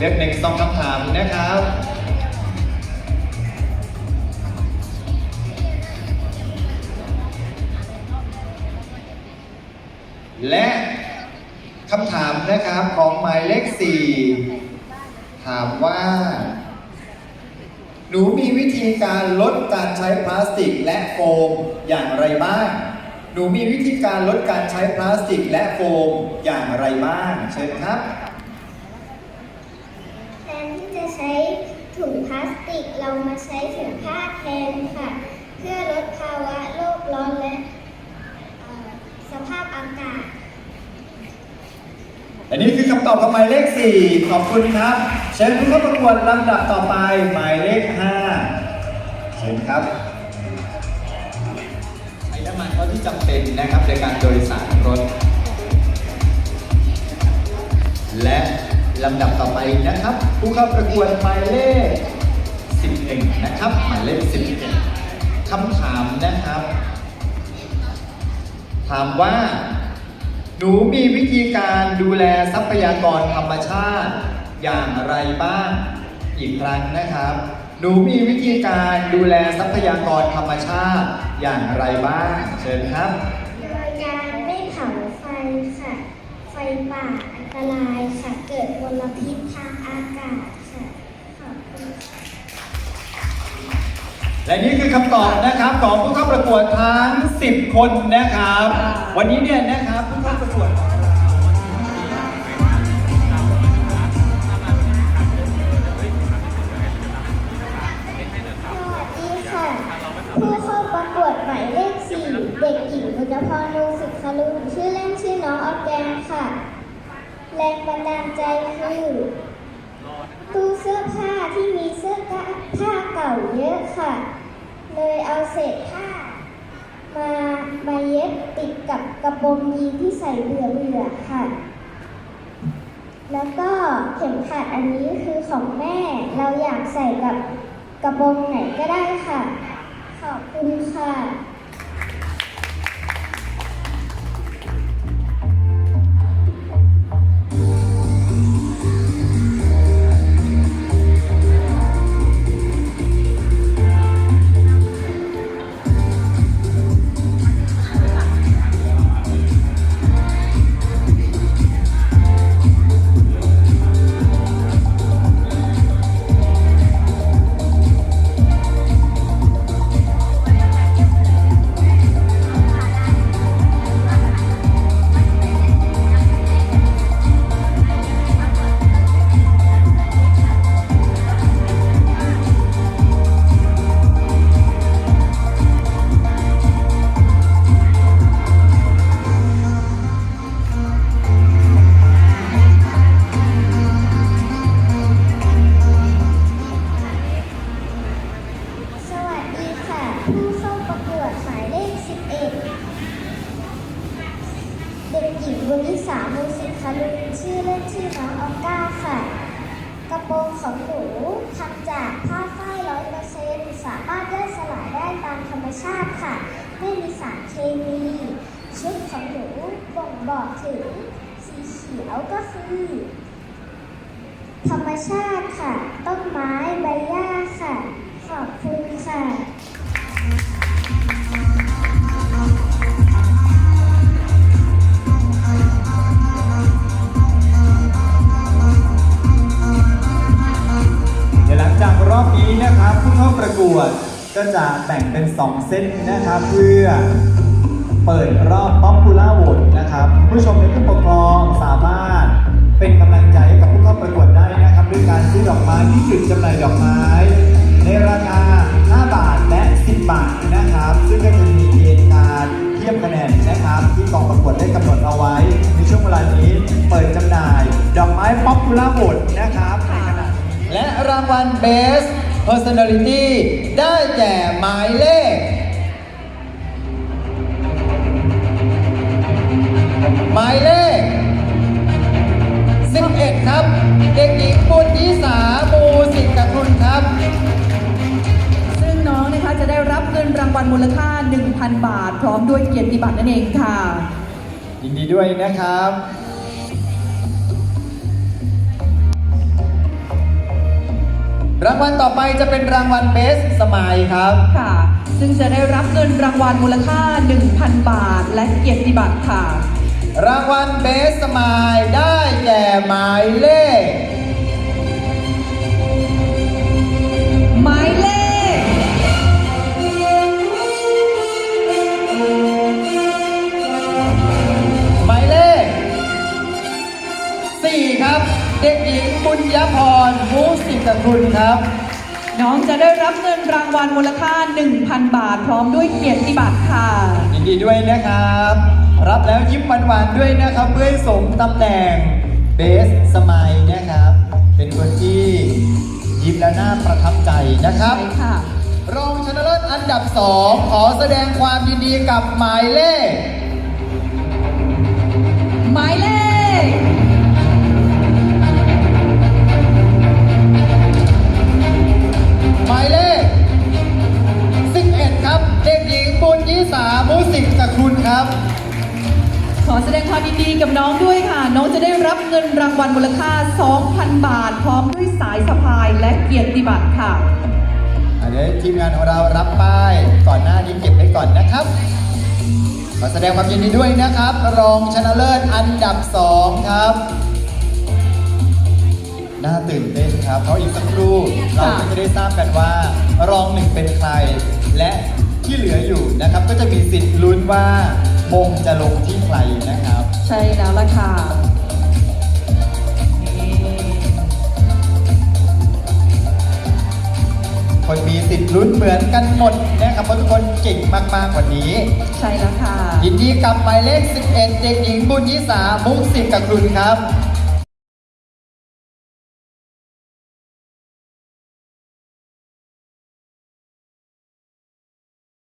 เลือกหนึ่งสองคำถามนะครับ และคำถามนะครับของหมายเลข4ถามว่า หนูมีวิธีการลดการใช้พลาสติกและโฟมอย่างไรบ้าง หนูมีวิธีการลดการใช้พลาสติกและโฟมอย่างไรบ้างเชิญครับ แทนที่จะใช้ถุงพลาสติกเรามาใช้ถุงผ้าแทนค่ะ เพื่อลดภาวะโลกร้อนและเอ่อสภาพอากาศและนี่คือคำตอบของหมายเลข 4 ขอบคุณครับ เชิญผู้เข้าประกวดลำดับต่อไปหมายเลข 5 เชิญครับใช้น้ำมันเท่าที่จำเป็นนะครับในการโดยสารรถ และ ลำดับต่อไปนะครับ ผู้เข้าประกวดหมายเลข 11 นะครับ หมายเลข 11คำถามนะครับ ถามว่า หนูมีวิธีการดูแลทรัพยากรธรรมชาติอย่างไรบ้าง อีกครั้งนะครับ หนูมีวิธีการดูแลทรัพยากรธรรมชาติอย่างไรบ้าง เชิญครับ โดยการไม่เผาไฟค่ะ ไฟป่า รายค่ะ เกิดมลพิษทางอากาศค่ะ ขอบคุณค่ะ และนี่คือคำตอบนะครับของผู้เข้าประกวดทั้ง 10 คนนะครับ วันนี้เนี่ยนะครับ แรงบันดาลใจคือตู้เสื้อผ้าที่มีเสื้อผ้าเก่าเยอะค่ะ เลยเอาเศษผ้า มามาเย็บติดกับกระโปรงยีนที่ใส่เบื่อเบื่อๆค่ะ แล้วก็เข็มขัดอันนี้คือของแม่ เราอยากใส่กับกระโปรงไหนก็ได้ค่ะ ขอบคุณค่ะ ด็กหญิสามูสิคารุนชื่อเล่นชื่อน้องออก้าค่ะ กระโปรงของหนูทำจากผ้าฝ้ายร้อยเปอร์เซ็นต์สามารถย่อยสลายได้ตามธรรมชาติค่ะ ไม่มีสารเคมี ชุดของหนูบ่งบอกถึงสีเขียวก็คือธรรมชาติค่ะ ต้นไม้ใบหญ้าค่ะ ขอบคุณค่ะ ประกวดก็จะแบ่งเป็น 2 เซตนะครับ เพื่อเปิดรอบ Popular Vote นะครับ ผู้ชมและผู้ปกครองสามารถเป็นกำลังใจให้กับผู้เข้าประกวดได้นะครับ ด้วยการซื้อดอกไม้ที่จุดจำหน่ายดอกไม้ ในราคา 5 บาทและ 10 บาทนะครับ ซึ่งก็จะมีเกณฑ์การเทียบคะแนนนะครับ ที่กองประกวดได้กำหนดเอาไว้ ในช่วงเวลานี้เปิดจำหน่าย ดอกไม้ Popular Vote นะครับในขณะและรางวัล Best Personality ได้แก่หมายเลข หมายเลข 11 ครับ เด็กหญิงปุณยิสามูสิกคุณครับ ซึ่งน้องนะคะจะได้รับเงินรางวัลมูลค่า 1,000 บาท พร้อมด้วยเกียรติบัตรนั่นเองค่ะ ยินดีด้วยนะครับ รางวัลต่อไปจะเป็นรางวัลเบสสมายครับ ค่ะ ซึ่งจะได้รับเงินรางวัลมูลค่า 1,000 บาท และเกียรติบัตรค่ะ รางวัลเบสสมายได้แก่หมายเลข คุณครับ น้องจะได้รับเงินรางวัลมูลค่า 1,000 บาท พร้อมด้วยเกียรติบัตรค่ะ ยินดีด้วยนะครับ รับแล้วยิ้มหวานๆด้วยนะครับเพื่อให้สมตำแหน่งเบสสมัยนะครับ เป็นคนที่ยิ้มและน่าประทับใจนะครับใช่ค่ะ รองชนะเลิศอันดับ 2 ขอแสดงความยินดีกับหมายเลข หมายเลข กับน้องด้วยค่ะ น้องจะได้รับเงินรางวัลมูลค่า 2,000 บาท พร้อมด้วยสายสะพายและเกียรติบัตรค่ะอันนี้ทีมงานของเรารับป้ายก่อนหน้านี้เก็บไว้ก่อนนะครับ ขอแสดงความยินดีด้วยนะครับ รองชนะเลิศอันดับ 2 ครับ น่าตื่นเต้นครับ เพราะอีกสักครู่เราก็จะได้ทราบกันว่า รองหนึ่งเป็นใคร และที่เหลืออยู่นะครับ ก็จะมีสิทธิ์ลุ้นว่า มงจะลงที่ใครนะครับ ใช่แล้วล่ะค่ะนี่คนมีสิทธิ์ลุ้นเหมือนกันหมดนะครับเพราะทุกคนเก่งมากๆกว่านี้ ใช่แล้วค่ะ ยินดีกับหมายเลข 11 เด็กหญิงบุญยิสา มุกสิกกับคุณครับ